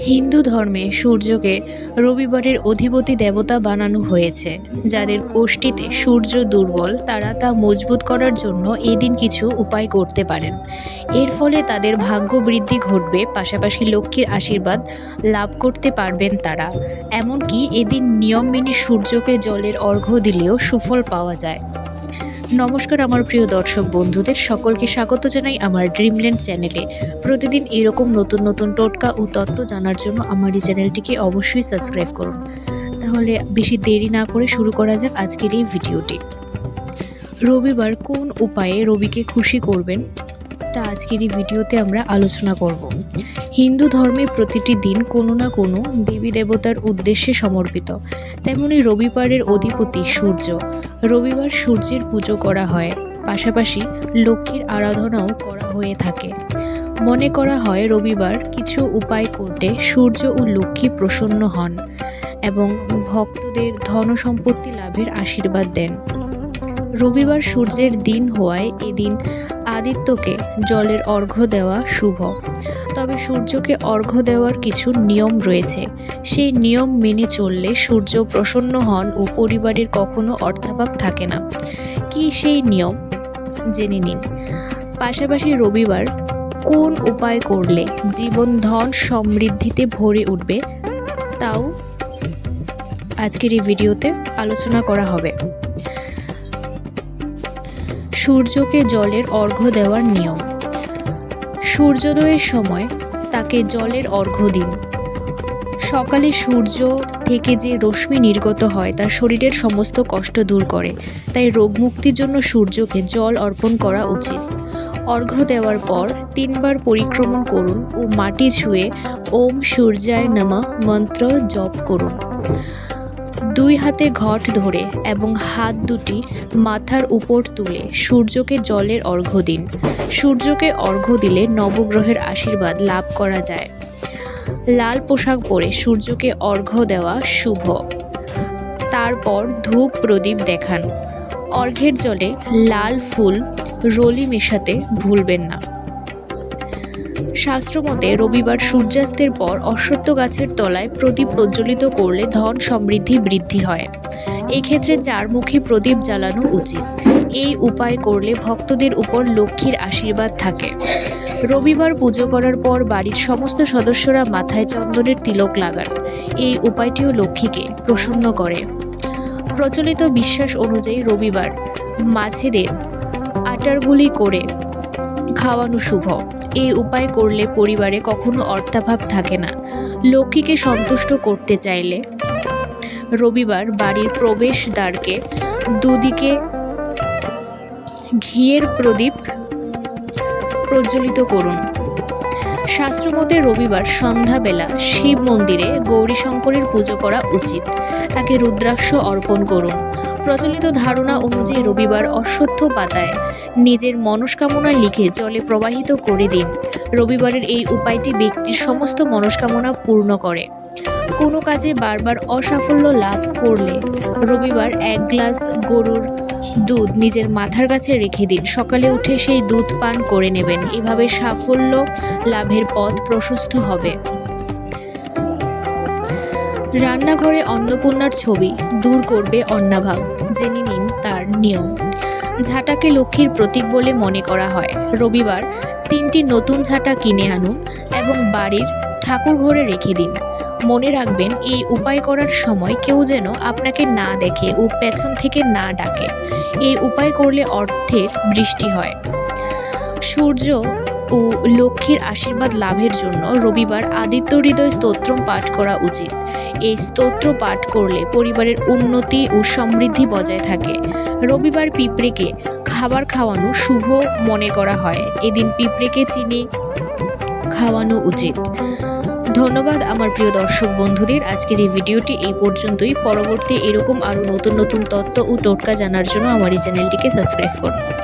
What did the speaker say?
হিন্দু ধর্মে সূর্যকে রবিবারের অধিপতি দেবতা বানানো হয়েছে। যাদের কোষ্ঠীতে সূর্য দুর্বল, তারা তা মজবুত করার জন্য এদিন কিছু উপায় করতে পারেন। এর ফলে তাদের ভাগ্য বৃদ্ধি ঘটবে, পাশাপাশি লক্ষ্মীর আশীর্বাদ লাভ করতে পারবেন তারা। এমনকি এদিন নিয়ম মেনে সূর্যকে জলের অর্ঘ্য দিলেও সুফল পাওয়া যায়। নমস্কার আমার প্রিয় দর্শক বন্ধুদের, সকলকে স্বাগত জানাই আমার ড্রিমল্যান্ড চ্যানেলে প্রতিদিন এরকম নতুন নতুন টোটকা ও তত্ত্ব জানার জন্য আমার এই চ্যানেলটিকে অবশ্যই সাবস্ক্রাইব করুন। তাহলে বেশি দেরি না করে শুরু করা যাক আজকের এই ভিডিওটি রবিবার কোন উপায়ে রবিকে খুশি করবেন? তা আজকের এই ভিডিওতে আমরা আলোচনা করব। হিন্দু ধর্মে প্রতিটি দিন কোনো না কোনো দেবী দেবতার উদ্দেশ্যে সমর্পিত। তেমনি রবিবারের অধিপতি সূর্য। রবিবার সূর্যের পুজো করা হয়। পাশাপাশি লক্ষ্মীর আরাধনাও করা হয়ে থাকে। মনে করা হয় রবিবার কিছু উপায় করতে সূর্য ও লক্ষ্মী প্রসন্ন হন এবং ভক্তদের ধন সম্পত্তি লাভের আশীর্বাদ দেন। রবিবার সূর্যের দিন হওয়ায় এদিন আদিত্যকে জলের অর্ঘ্য দেওয়া শুভ। তবে সূর্যকে অর্ঘ্য দেওয়ার কিছু নিয়ম রয়েছে। সেই নিয়ম মেনে চললে সূর্য প্রসন্ন হন ও পরিবারের কখনো অর্থাভাব থাকে না। কি সেই নিয়ম? জেনে নিন। পাশাপাশি রবিবার কোন উপায় করলে জীবন ধন সমৃদ্ধিতে ভরে উঠবে তাও আজকের এই ভিডিওতে আলোচনা করা হবে। সূর্যকে জলের অর্ঘ্য দেওয়ার নিয়ম। সূর্যোদয়ের সময় তাকে জলের অর্ঘ্য দিন। সকালে সূর্য থেকে যে রশ্মি নির্গত হয়, তা শরীরের সমস্ত কষ্ট দূর করে। তাই রোগমুক্তির জন্য সূর্যকে জল অর্পণ করা উচিত। অর্ঘ্য দেওয়ার পর তিনবার পরিক্রমণ করুন ও মাটি ছুঁয়ে ওম সূর্যায় নমঃ মন্ত্র জপ করুন। দুই হাতে ঘট ধরে এবং হাত দুটি মাথার উপর তুলে সূর্যকে জলের অর্ঘ্য দিন। সূর্যকে অর্ঘ্য দিলে নবগ্রহের আশীর্বাদ লাভ করা যায়। লাল পোশাক পরে সূর্যকে অর্ঘ্য দেওয়া শুভ। তারপর ধূপ প্রদীপ দেখান। অর্ঘ্যের জলে লাল ফুল রলি মেশাতে ভুলবেন না। শাস্ত্রমতে রবিবার সূর্যাস্তের পর অশ্বত্থ গাছের তলায় প্রদীপ প্রজ্বলিত করলে ধন সমৃদ্ধি বৃদ্ধি হয়। এক্ষেত্রে চারমুখী প্রদীপ জ্বালানো উচিত। এই উপায় করলে ভক্তদের উপর লক্ষ্মীর আশীর্বাদ থাকে। রবিবার পুজো করার পর বাড়ির সমস্ত সদস্যরা মাথায় চন্দনের তিলক লাগান। এই উপায়টিও লক্ষ্মীকে প্রসন্ন করে। প্রচলিত বিশ্বাস অনুযায়ী রবিবার মাছেদের আটারগুলি করে খাওয়ানো শুভ। এই উপায় করলে পরিবারে কখনো অর্থাভাব থাকে না। লক্ষ্মীকে সন্তুষ্ট করতে চাইলে রবিবার বাড়ির প্রবেশ দ্বারকে দুদিকে ঘিয়ের প্রদীপ প্রজ্বলিত করুন। শাস্ত্রমতে রবিবার সন্ধ্যাবেলা শিব মন্দিরে গৌরীশঙ্করের পুজো করা উচিত। তাকে রুদ্রাক্ষ অর্পণ করুন। প্রচলিত ধারণা অনুযায়ী রবিবার অশ্বত্থ পাতায় নিজের মনস্কামনা লিখে জলে প্রবাহিত করে দিন। রবিবারের এই উপায়টি ব্যক্তির সমস্ত মনস্কামনা পূর্ণ করে। কোনো কাজে বারবার অসাফল্য লাভ করলে রবিবার এক গ্লাস গরুর দুধ নিজের মাথার কাছে রেখে দিন। সকালে উঠে সেই দুধ পান করে নেবেন। এভাবে সাফল্য লাভের পথ প্রশস্ত হবে। রান্নাঘরে অন্নপূর্ণার ছবি, দূর করবে অন্নাভাব, জেনে নিন তার নিয়ম। ঝাঁটাকে লক্ষ্মীর প্রতীক বলে মনে করা হয়। রবিবার তিনটি নতুন ঝাঁটা কিনে আনুন এবং বাড়ির ঠাকুর ঘরে রেখে দিন। মনে রাখবেন, এই উপায় করার সময় কেউ যেন আপনাকে না দেখে ও পেছন থেকে না ডাকে। এই উপায় করলে অর্থের বৃষ্টি হয়। সূর্য ও লক্ষ্মীর আশীর্বাদ লাভের জন্য রবিবার আদিত্য হৃদয় স্তোত্রম পাঠ করা উচিত। এই স্তোত্র পাঠ করলে পরিবারের উন্নতি ও সমৃদ্ধি বজায় থাকে। রবিবার পিঁপড়েকে খাবার খাওয়ানো শুভ মনে করা হয়। এদিন পিঁপড়েকে চিনি খাওয়ানো উচিত। ধন্যবাদ আমার প্রিয় দর্শক বন্ধুদের। আজকের এই ভিডিওটি এই পর্যন্তই। পরবর্তী এরকম আরও নতুন নতুন তথ্য ও টোটকা জানার জন্য আমার এই চ্যানেলটিকে সাবস্ক্রাইব করুন।